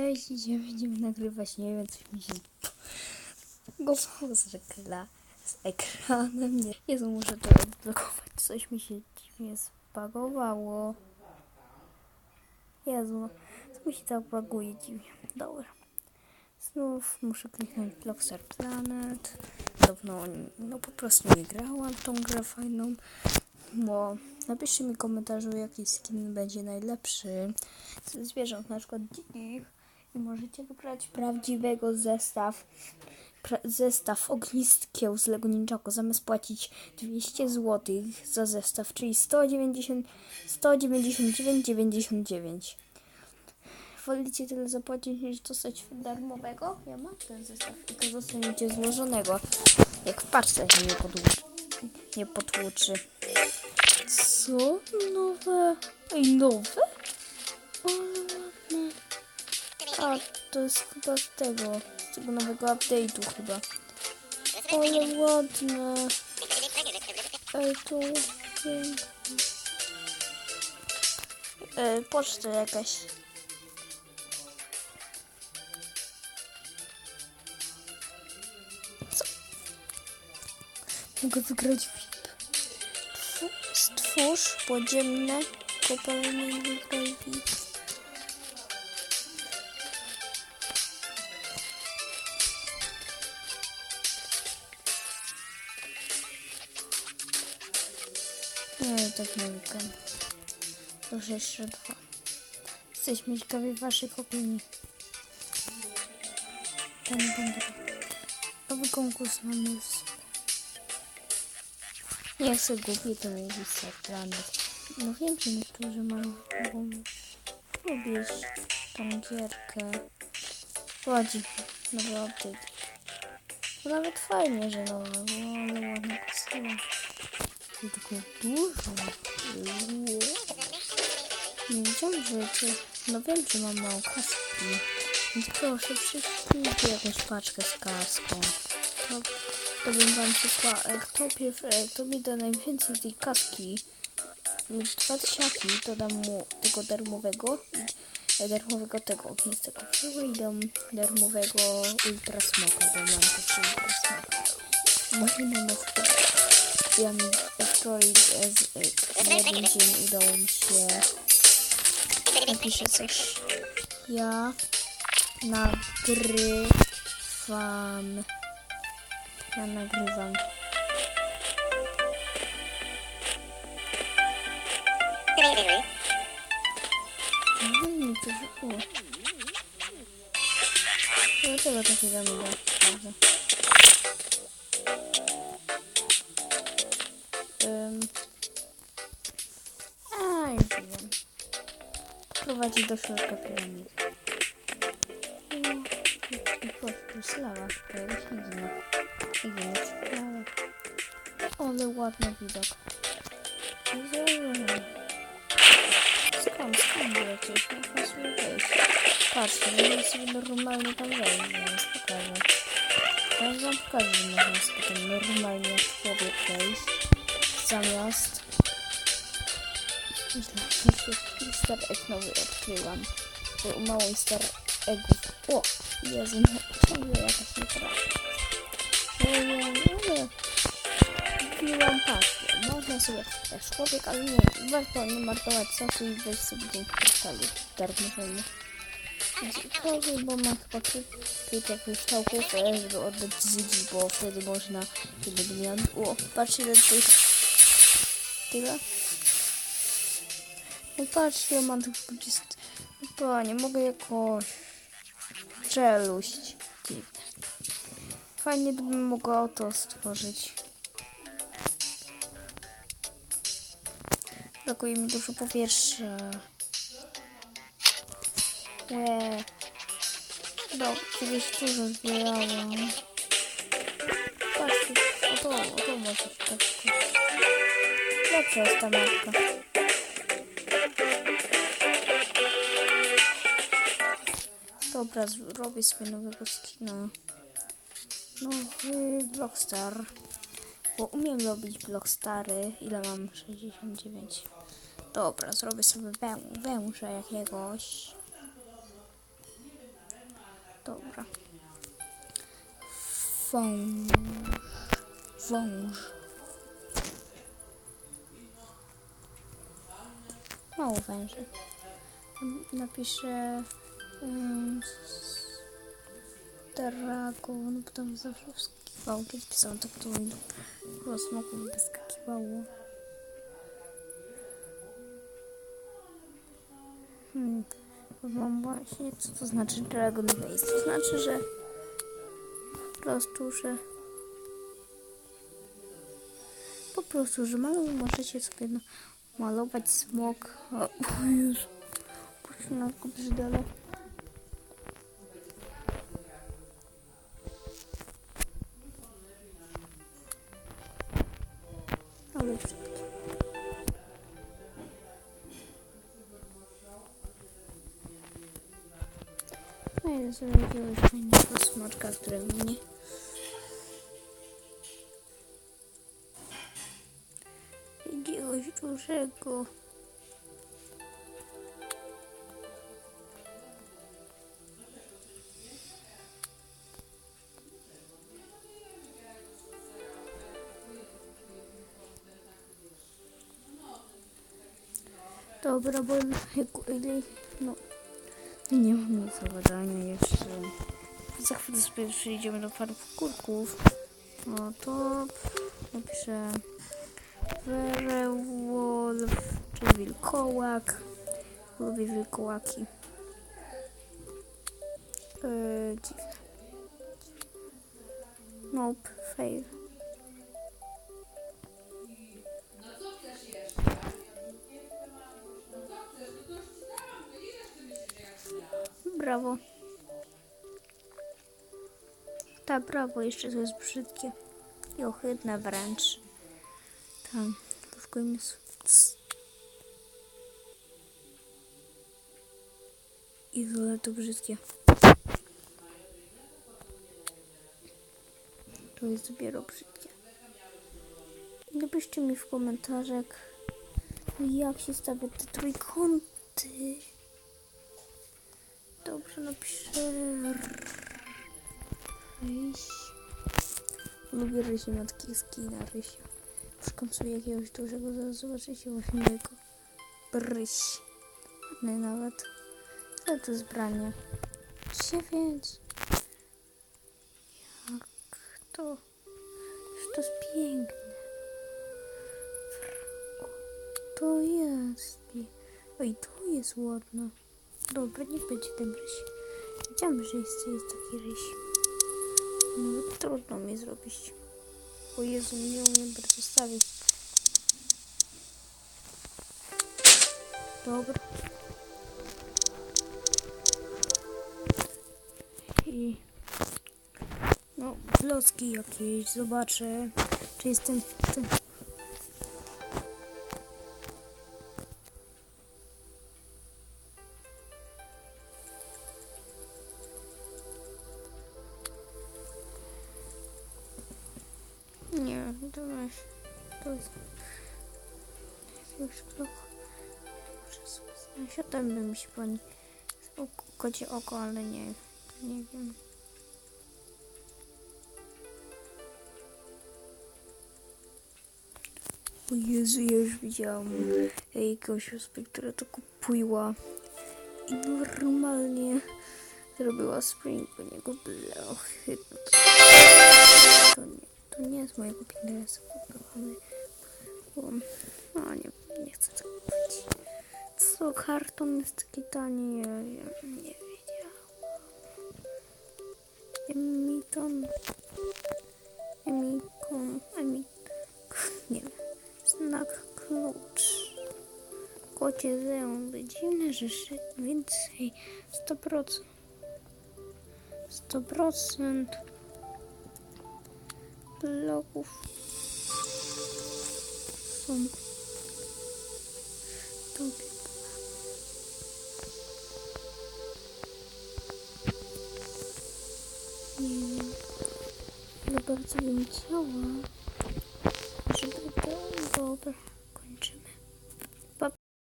Cześć, dzisiaj będziemy nagrywać, nie wiem, coś mi się gotowało z, rekla, z ekranem. Nie. Jezu, muszę to odblokować, coś mi się dziwnie spagowało. Jezu, co mi się tak baguje dziwnie. Dobra. Znów muszę kliknąć Blockstar Planet. Dawno no po prostu nie grałam tą grę fajną. Bo napiszcie mi w komentarzu, jaki skin będzie najlepszy ze zwierząt, na przykład dzikich. I możecie wybrać prawdziwego zestaw. Zestaw ognistkiem z Lego Ninjago zamiast płacić 200 zł za zestaw, czyli 190 199,99. Wolicie tyle zapłacić niż dostać darmowego? Ja mam ten zestaw, tylko dostaniecie złożonego. Jak w paczce się nie potłuczy. Nie potłuczy. Co? Nowe? Ej, nowe? Ale. A, to jest chyba z tego, z tego nowego update'u chyba. Ale ładne. Ej, piękne. Ej, poczta jakaś. Co? Mogę wygrać VIP. Stwórz podziemne kopalnie wygraj VIP. Nie, tak nie wygram. Proszę jeszcze dwa. Jesteśmy ciekawi waszych opinii. Ten będzie. Nowy konkurs na mus. Nie chcę głupi to mówić planet. No wiem, że niektórzy mają lubić tą gierkę. Ładzi, nowy update. Nawet fajnie, że nowe, bo ale ładna kostiuma. Dużo. Uuu. Nie wiedziałam, że to... No wiem, że mam mało kaski. Więc proszę, przyszlijcie jakąś paczkę z kaską. To, to bym wam przysłała. e, Kto, pierw, e, kto mi da najwięcej tej kaski dwa tysiaki, to dam mu tego darmowego e, darmowego tego ognistego wzięła i dam darmowego ultra smoka, bo mam też ultra smoka. Może mamy ja mi wczoraj e, z, e, w jeden dzień udało mi się napiszę coś. Ja nagrywam. Ja nagrywam. No nie, to. O. Dlaczego to się zamienia? Dobrze. Prowadzi do środka piramidy. Slawa, to jest. Nigdy nie slawa. Ale ładny widok. Skąd, skąd lecieć? Można sobie wejść. Patrzcie, można sobie normalnie tam wejść, więc pokażę. Teraz wam pokażę, że można sobie normalnie jak człowiek wejść. Zamiast... Easter egg nowy odkryłam. Mało Easter eggów. O! Jezu, no, ciągle jakaś. Nie wiem, ale... Wbiłam pasję. Można sobie jak człowiek, ale nie, warto nie marnować czasu i wejść sobie do portalu darmowego. Proszę, bo mam chyba kilka kryształków, żeby oddać Ziggy, bo wtedy można, kiedy będę miał... O, patrz ile tych... Tyle? No patrz, ja mam tych 20... No nie mogę jakoś... Czeluść. Dziwne. Fajnie gdybym mogła to stworzyć. Brakuje mi dużo powietrza. Łe. No, kiedyś dużo zbierałam. Patrzcie, o to, o to może tak. Lepsza jest ta mapka. Dobra, zrobię sobie nowego skina. Nowy Blockstar. Bo umiem robić Blockstary. Ile mam? 69. Dobra, zrobię sobie wę węża jakiegoś. Dobra. Wąż. Wąż. Mało węży. Napiszę Dragon, bo tam zawsze wskakiwało. Kiedy pisałam tak, to było smoku wyskakiwało. Hmm. Mam właśnie, co to znaczy Dragon Base? To znaczy, że po prostu, że po prostu, że malu możecie sobie no, malować smok. O. Proszę na go brzydele. I sobie jakiegoś fajnego smoczka, który mnie jakiegoś dużego. Dobra, bo no, nie mam nic do gadania jeszcze. Za chwilę sobie przejdziemy do farów kurków. No to napiszę Werewolf, czy wilkołak. Lubię wilkołaki. Yy, dziwne. Nope, fail. Brawo. Tak, brawo, jeszcze to jest brzydkie. I ohydne wręcz. Tam, w końcu. I ale to brzydkie. To jest dopiero brzydkie. Napiszcie mi w komentarzach, jak się stawia te trójkąty. Dobrze, napiszę ryś. Lubię rysie matki skina rysia. Szukam sobie jakiegoś dużego, zaraz zobaczycie właśnie jego. Bryś. Ładny nawet. Co to zbranie? Dziewięć. Jak to? Już to jest piękne. To jest. Oj, to jest ładne. Dobra, niech będzie ten ryś. Wiedziałam, że jest, jest taki ryś. No, trudno mi zrobić. O Jezu, nie umiem bardzo stawić. Dobra. I... No, klocki jakieś, zobaczę, czy jest ten... a tam bym się pani... O, kocie oko, ale nie, nie wiem. O Jezu, ja już widziałam jakąś osobę, która to kupiła i normalnie zrobiła spring po niego blochy. To nie, to nie jest mojego Pinteresta, ale bo, no nie, nie chcę tego. Co, karton jest taki tani, ja, ja nie wiedziałam. Emiton, Emikon, Emikon, nie wiem. Znak klucz. Kocie zęby. Dziwne rzeczy. Więcej. 100%. 100% bloków są Ja bardzo bym chciała żeby to... Dobra, kończymy.